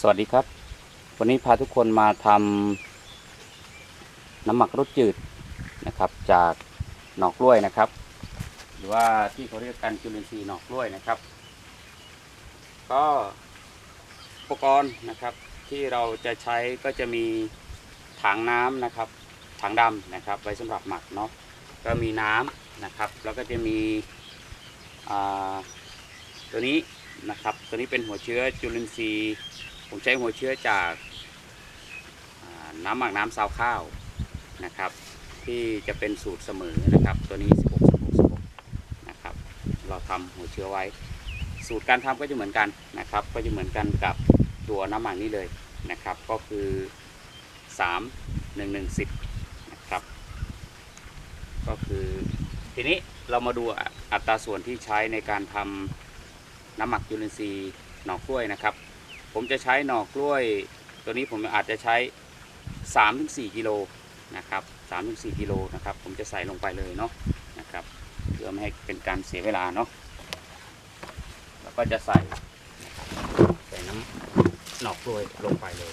สวัสดีครับ วันนี้พาทุกคนมาทำน้ำหมักรสจืดนะครับ จากหนอกกล้วยนะครับ หรือว่าที่เขาเรียกกันจุลินทรีย์หนอกกล้วยนะครับ ก็อุปกรณ์นะครับที่เราจะใช้ก็จะมีถังน้ำนะครับถังดำนะครับ ไว้สำหรับหมักเนาะก็มีน้ำนะครับ แล้วก็จะมีอ่าตัวนี้นะครับ ตัวนี้เป็นหัวเชื้อจุลินทรีย์ ผมใช้หัวเชื้อจากน้ำหมักน้ำซาวข้าวนะครับ ที่จะเป็นสูตรเสมอนะครับ ตัวนี้ 16 16 16นะครับ เราทำหัวเชื้อไว้ สูตรการทำก็จะเหมือนกันนะครับ ก็จะเหมือนกันกับตัวน้ำหมักนี้เลยนะครับ ก็คือ 3 1 1 10นะครับ ก็คือทีนี้เรามาดูอัตราส่วนที่ใช้ในการทำน้ำหมักจุลินทรีหน่อกล้วยนะครับ ผมจะใช้หน่อกล้วย ตัวนี้ผมอาจจะใช้ 3-4กิโลนะครับ3-4กิโลนะครับ ผมจะใส่ลงไปเลยเนาะนะครับ เพื่อไม่ให้เป็นการเสียเวลาเนาะแล้วก็จะใส่ใส่น้ำหน่อกล้วยลงไปเลย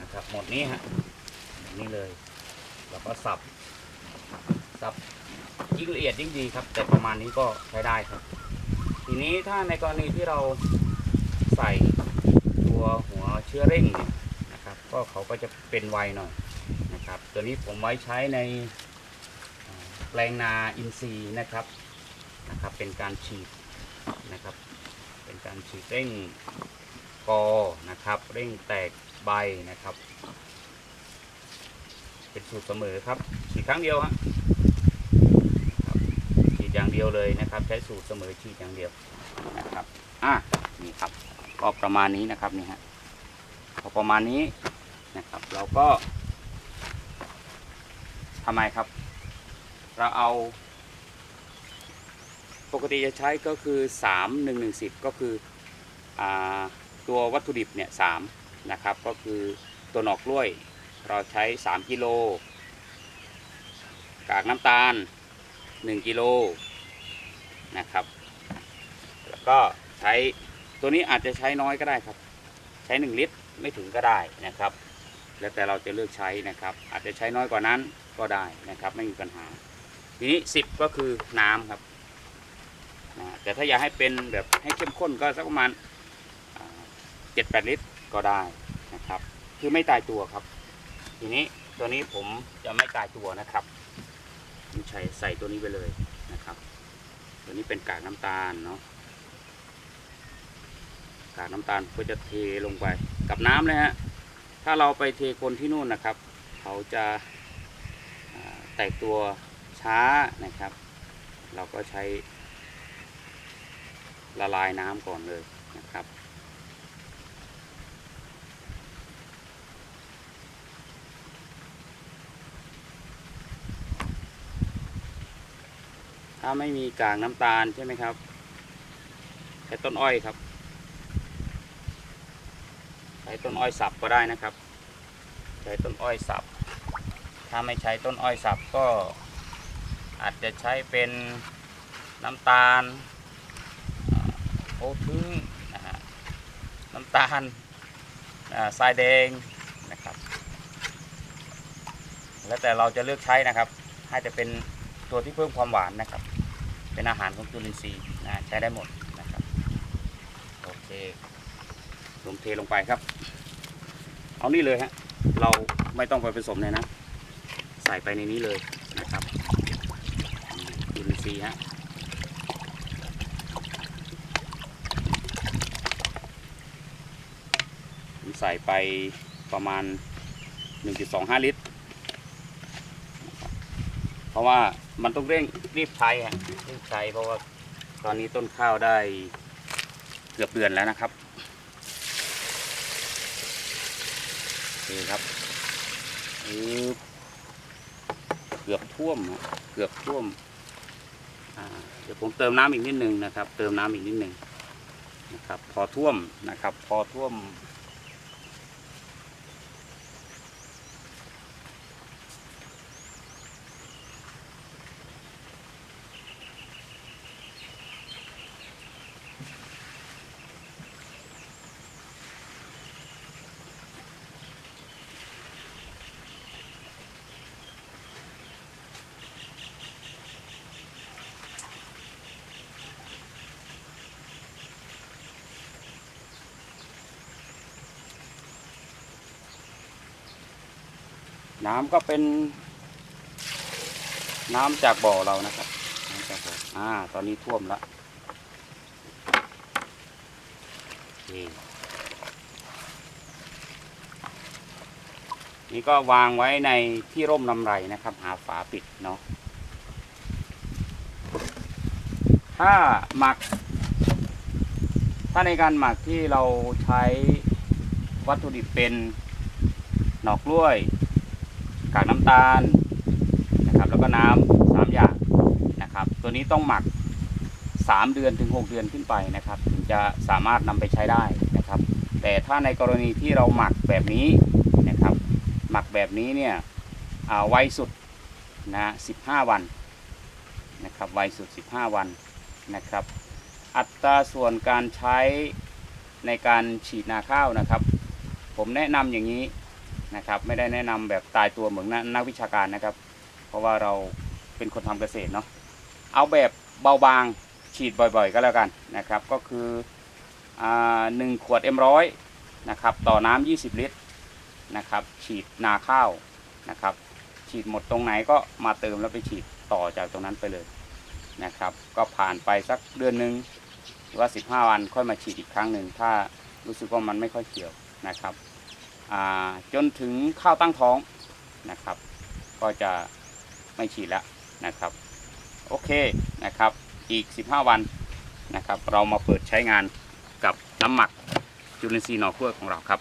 นะครับ หมดนี้ฮะนี้เลย แล้วก็สับสับยิ่งละเอียดยิ่งดีครับ แต่ประมาณนี้ก็ใช้ได้ครับ ทีนี้ถ้าในกรณีที่เราใส่ ตัวหัวเชื้อเร่งเนี่ยนะครับก็เขาก็จะเป็นไวหน่อยนะครับ ตัวนี้ผมไว้ใช้ในแปลงนาอินทรีย์นะครับนะครับ เป็นการฉีดนะครับ เป็นการฉีดเร่งกอนะครับ เร่งแตกใบนะครับ เป็นสูตรเสมอครับฉีดครั้งเดียวฮะฉีดอย่างเดียวเลยนะครับ ใช้สูตรเสมอฉีดอย่างเดียวนะครับอะนี่ครับ ก็ประมาณนี้นะครับนี่ฮะพอประมาณนี้นะครับ เราก็ทำไมครับ เราเอา ปกติจะใช้ก็คือ 3 1 1 0 ก็คืออตัววัตถุดิบเนี่ยสนะครับ ก็คือตัวหนอกกล้วย เราใช้ 3 กิโล กากน้ำตาล 1 กิโลนะครับ แล้วก็ใช้ ตัวนี้อาจจะใช้น้อยก็ได้ครับ ใช้ 1 ลิตรไม่ถึงก็ได้นะครับ แล้วแต่เราจะเลือกใช้นะครับ อาจจะใช้น้อยกว่านั้นก็ได้นะครับ ไม่มีปัญหา ทีนี้ 10 ก็คือน้ำครับนะแต่ถ้าอยากให้เป็นแบบให้เข้มข้นก็สักประมาณเจ็ดแปดลิตรก็ได้นะครับ คือไม่ตายตัวครับ ทีนี้ตัวนี้ผมจะไม่ตายตัวนะครับผมใช้ใส่ตัวนี้ไปเลยนะครับ ตัวนี้เป็นกากน้ำตาลเนาะ กากน้ำตาลก็จะเทลงไปกับน้ำเลยฮะถ้าเราไปเทคนที่นู่นนะครับ เขาจะาแตกตัวช้านะครับ เราก็ใช้ละลายน้ำก่อนเลยนะครับถ้าไม่มีกากน้ำตาลใช่ไหมครับใช้ต้นอ้อยครับ ใช้ต้นอ้อยสับก็ได้นะครับ ใช้ต้นอ้อยสับ ถ้าไม่ใช้ต้นอ้อยสับก็อาจจะใช้เป็นน้ำตาลโอ้พึ่งนะฮะน้ำตาลอ่าทรายแดงนะครับ แล้วแต่เราจะเลือกใช้นะครับ ให้จะเป็นตัวที่เพิ่มความหวานนะครับ เป็นอาหารของจุลินทรีย์นะใช้ได้หมดนะครับ โอเค ลงเทลงไปครับ เอานี่เลยฮะ เราไม่ต้องไปผสมเลยนะ ใส่ไปในนี้เลยนะครับอินทรีย์ฮะผมใส่ไปประมาณ 1.25 ลิตร เพราะว่ามันต้องเร่งรีบใช้ฮะรีบใช้เพราะว่าตอนนี้ต้นข้าวได้เกือบเดือนแล้วนะครับ นี่คครับเกือบท่วมเกือบท่วมเดี๋ยวผมเติมน้ำอีกนิดนึงนะครับ เติมน้ำอีกนิดนึงนะครับ พอท่วมนะครับ พอท่วม น้ำก็เป็น น้ำจากบ่อเรานะครับน้ำจากบ่ออ่า ตอนนี้ท่วมล้วโอเคนี่ก็วางไว้ในที่ร่มลำไรนะครับ หาฝาปิดเนาะถ้าหมัก ถ้าในการหมักที่เราใช้วัตถุดิบเป็นหนอกกล้วยำตาลนะครับแล้วก็น้ำสามอย่างนะครับ ตัวนี้ต้องหมัก 3 เดือนถึง 6 เดือนขึ้นไปนะครับ ถึงจะสามารถนำไปใช้ได้นะครับ แต่ถ้าในกรณีที่เราหมักแบบนี้นะครับ หมักแบบนี้เนี่ยอ่าไวสุดนะ15 วันนะครับไวสุด 15 วันนะครับ อัตราส่วนการใช้ในการฉีดนาข้าวนะครับ ผมแนะนำอย่างนี้ นะครับ ไม่ได้แนะนำแบบตายตัวเหมือนนักวิชาการนะครับ เพราะว่าเราเป็นคนทำเกษตรเนาะเอาแบบเบาบางฉีดบ่อยๆ ก็แล้วกันนะครับ ก็คือหนึ่งขวด M100 นะครับต่อน้ำ20 ลิตรนะครับ ฉีดนาข้าวนะครับ ฉีดหมดตรงไหนก็มาเติมแล้วไปฉีดต่อจากตรงนั้นไปเลยนะครับ ก็ผ่านไปสักเดือนหนึ่งหรือว่า 15 วันค่อยมาฉีดอีกครั้งหนึ่งถ้ารู้สึกว่ามันไม่ค่อยเกี่ยวนะครับ จนถึงข้าวตั้งท้องนะครับ ก็จะไม่ฉีดแล้วนะครับ โอเคนะครับอีก 15 วันนะครับ เรามาเปิดใช้งานกับน้ำหมักจุลินทรีย์หน่อขั้วของเราครับ